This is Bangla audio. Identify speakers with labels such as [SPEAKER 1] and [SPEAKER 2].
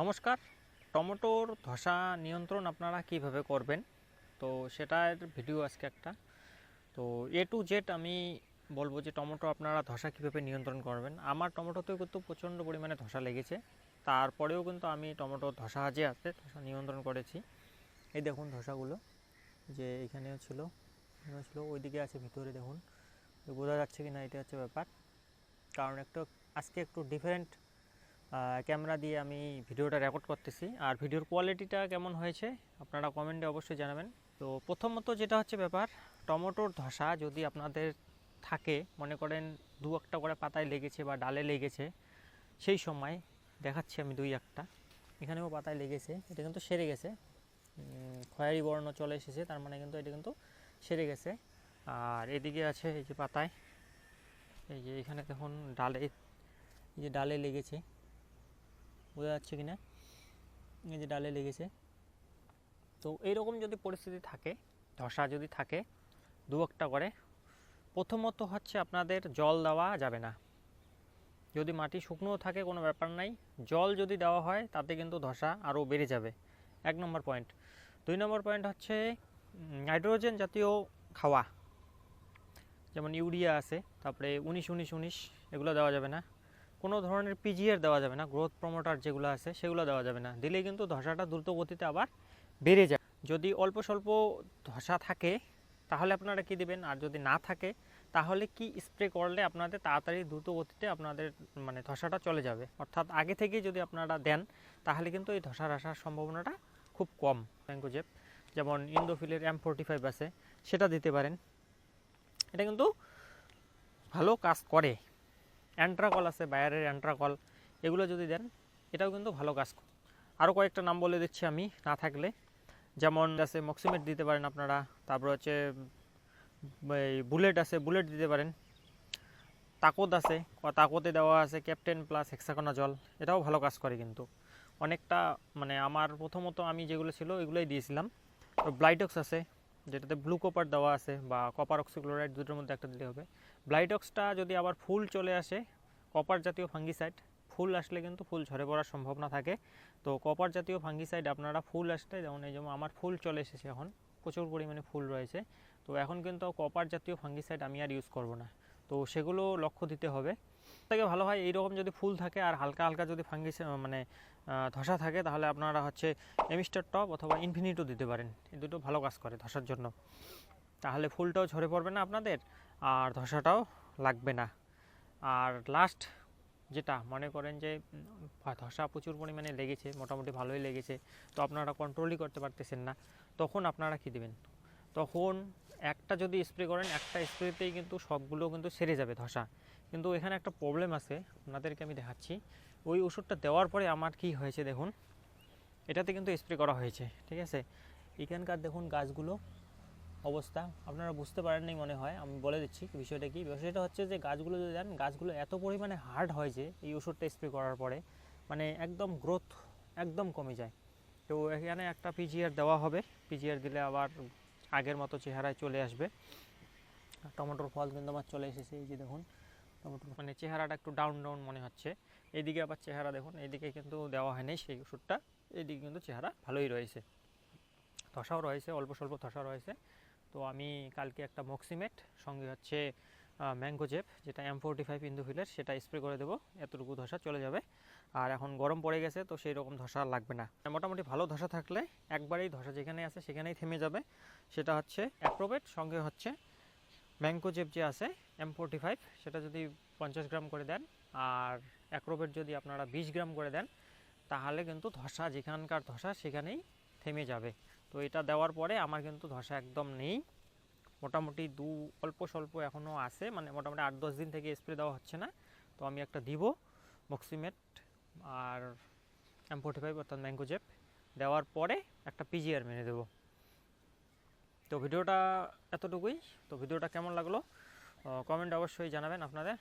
[SPEAKER 1] নমস্কার। টমেটোর ধসা নিয়ন্ত্রণ আপনারা কীভাবে করবেন? তো সেটার ভিডিও আজকে একটা। তো এ টু জেড আমি বলব যে টমেটো আপনারা ধসা কীভাবে নিয়ন্ত্রণ করবেন? আমার টমেটোতেও কিন্তু প্রচণ্ড পরিমাণে ধসা লেগেছে। তারপরেও কিন্তু আমি টমেটো ধসা যে আছে, ধসা নিয়ন্ত্রণ করেছি। এই দেখুন ধসাগুলো। যে এখানেও ছিল এখানেও ছিল, ওইদিকে আছে, ভিতরে দেখুন। বোঝা যাচ্ছে কি না এটা হচ্ছে ব্যাপার। কারণ একটু, আজকে একটু ডিফারেন্ট ক্যামেরা দিয়ে আমি ভিডিওটা রেকর্ড করতেছি। আর ভিডিওর কোয়ালিটিটা কেমন হয়েছে, আপনারা কমেন্টে অবশ্যই জানাবেন। তো প্রথমত যেটা হচ্ছে ব্যাপার, টমেটোর ধসা যদি আপনাদের থাকে, মনে করেন দু একটা করে পাতায় লেগেছে বা ডালে লেগেছে, সেই সময় দেখাচ্ছি আমি দুই একটা। এখানেও পাতায় লেগেছে, এটা কিন্তু সেরে গেছে। খয়েরি বর্ণ চলে এসেছে, তার মানে কিন্তু এটা কিন্তু সেরে গেছে। আর এদিকে আছে এই যে পাতায়, এই যে এখানে দেখুন, ডালে, এই যে ডালে লেগেছে। বোঝা যাচ্ছে কি না এই যে ডালে লেগেছে। তো এইরকম যদি পরিস্থিতি থাকে, ধসা যদি থাকে, দু একটা করে, প্রথমত হচ্ছে আপনাদের জল দেওয়া যাবে না। যদি মাটি শুকনো থাকে, কোনো ব্যাপার নাই। জল যদি দেওয়া হয়, তাতে কিন্তু ধসা আরও বেড়ে যাবে। এক নম্বর পয়েন্ট। দুই নম্বর পয়েন্ট হচ্ছে নাইট্রোজেন জাতীয় খাওয়া। যেমন ইউরিয়া আছে, তারপরে উনিশ উনিশ উনিশ, এগুলো দেওয়া যাবে না। কোনো ধরনের পিজিআর দেওয়া যাবে না গ্রোথ প্রমোটার যেগুলো আছে সেগুলো দেওয়া যাবে না। দিলে কিন্তু ধসাটা দ্রুত গতিতে আবার বেড়ে যায়। যদি অল্প স্বল্প ধসা থাকে, তাহলে আপনারা কি দেবেন? আর যদি না থাকে, তাহলে কি স্প্রে করলে আপনাদের তাড়াতাড়ি দ্রুত গতিতে আপনাদের মানে ধসাটা চলে যাবে? অর্থাৎ আগে থেকে যদি আপনারা দেন, তাহলে কিন্তু এই ধসার আসার সম্ভাবনাটা খুব কম। ম্যাঙ্গোজেপ যেমন ইন্দোফিলের এম ফোরটি ফাইভ আছে, সেটা দিতে পারেন। এটা কিন্তু ভালো কাজ করে। অ্যান্ট্রাকল আছে, বায়ারের অ্যান্ট্রাকল, এগুলো যদি দেন, এটাও কিন্তু ভালো কাজ আরও কয়েকটা নাম বলে দিচ্ছি আমি, না থাকলে। যেমন আছে মক্সিমেট দিতে পারেন আপনারা, তারপর হচ্ছে বুলেট আছে, বুলেট দিতে পারেন। তাকত আছে তাকতে দেওয়া আছে ক্যাপ্টেন প্লাস হেক্সাকোনা জল এটাও ভালো কাজ করে কিন্তু। অনেকটা মানে আমার প্রথমত আমি যেগুলো ছিল এগুলোই দিয়েছিলাম। ব্লাইটক্স আছে যেটাতে ব্লু কপার দেওয়া আছে বা কপার অক্সিক্লোরাইড দুটোর মধ্যে একটা দিতে হবে। ব্লাইটক্সটা যদি আবার ফুল চলে আসে কপার জাতীয় ফাঙ্গিসাইড ফুল আসলে কিন্তু ফুল ঝরে পড়ার সম্ভাবনা থাকে। তো কপার জাতীয় ফাঙ্গিসাইড আপনারা ফুল আসলে যেমন এই যেমন আমার ফুল চলে এসেছে এখন, প্রচুর পরিমাণে ফুল রয়েছে। তো এখন কিন্তু কপার জাতীয় ফাঙ্গিসাইড আমি আর ইউজ করব না। তো সেগুলো লক্ষ্য দিতে হবে। থেকে ভালো হয়, এইরকম যদি ফুল থাকে আর হালকা হালকা যদি ফাঙ্গিস মানে ধসা থাকে, তাহলে আপনারা হচ্ছে এমিস্টার টপ অথবা ইনফিনিটো দিতে পারেন। এই দুটো ভালো কাজ করে ধসার জন্য। তাহলে ফুলটাও ঝরে পড়বে না আপনাদের, আর ধসাটাও লাগবে না। আর লাস্ট যেটা, মনে করেন যে ধসা প্রচুর পরিমাণে লেগেছে, মোটামুটি ভালোই লেগেছে, তো আপনারা কন্ট্রোলই করতে পারতেছেন না, তখন আপনারা কী দেবেন? তখন একটা যদি স্প্রে করেন, একটা স্প্রেতেই কিন্তু সবগুলো কিন্তু সেরে যাবে ধসা। কিন্তু এখানে একটা প্রবলেম আছে, আপনাদেরকে আমি দেখাচ্ছি। ওই ওষুধটা দেওয়ার পরে আমার কি হয়েছে দেখুন, এটাতে কিন্তু স্প্রে করা হয়েছে, ঠিক আছে? এখানকার দেখুন গাছগুলো, অবস্থা, আপনারা বুঝতে পারেননি মনে হয়, আমি বলে দিচ্ছি বিষয়টা কি? বিষয়টা হচ্ছে যে গাছগুলো যদি দেন, গাছগুলো এত পরিমাণে হার্ড হয় যে এই ওষুধটা স্প্রে করার পরে মানে একদম গ্রোথ একদম কমে যায়। তো এখানে একটা পিজিআর দেওয়া হবে পিজিআর দিলে আবার আগের মতো চেহারায় চলে আসবে। টমেটোর ফল কিন্তু আমার চলে এসেছে, এই যে দেখুন। মানে চেহারাটা একটু ডাউন ডাউন মনে হচ্ছে। এইদিকে আবার চেহারা দেখুন, এইদিকে কিন্তু দেওয়া হয়নি সেই ওষুধটা। এইদিকে কিন্তু চেহারা ভালোই রয়েছে। ধসাও রয়েছে, অল্প স্বল্প ধসা রয়েছে। তো আমি কালকে একটা মক্সিমেট সঙ্গে হচ্ছে ম্যাঙ্গোজেপ যেটা এম ফোরটি ফাইভ ইন্দুফিলের সেটা স্প্রে করে দেবো। এতটুকু ধসা চলে যাবে। আর এখন গরম পড়ে গেছে, তো সেই রকম ধসা লাগবে না। মোটামুটি ভালো ধসা থাকলে একবারেই ধসা যেখানে আছে সেখানেই থেমে যাবে। সেটা হচ্ছে অ্যাপ্রোবেট সঙ্গে হচ্ছে ম্যাঙ্গোজেপ যে আছে এম ফোরটি ফাইভ সেটা যদি পঞ্চাশ গ্রাম করে দেন, আর অ্যাক্রোবেট যদি আপনারা বিশ গ্রাম করে দেন, তাহলে কিন্তু ধসা, যেখানকার ধসা সেখানেই থেমে যাবে। তো এটা দেওয়ার পরে আমার কিন্তু ধসা একদম নেই। মোটামুটি দু, অল্প স্বল্প এখনও আছে মানে মোটামুটি আট, দশ দিন থেকে স্প্রে দেওয়া হচ্ছে না। তো আমি একটা দিব মক্সিমেট আর এম ফোর্টি ফাইভ অর্থাৎ ম্যাঙ্গোজেপ দেওয়ার পরে একটা পিজিআর মেনে দেবো। তো ভিডিওটা এতটুকুই। তো ভিডিওটা কেমন লাগল? কমেন্ট অবশ্যই জানাবেন আপনাদের।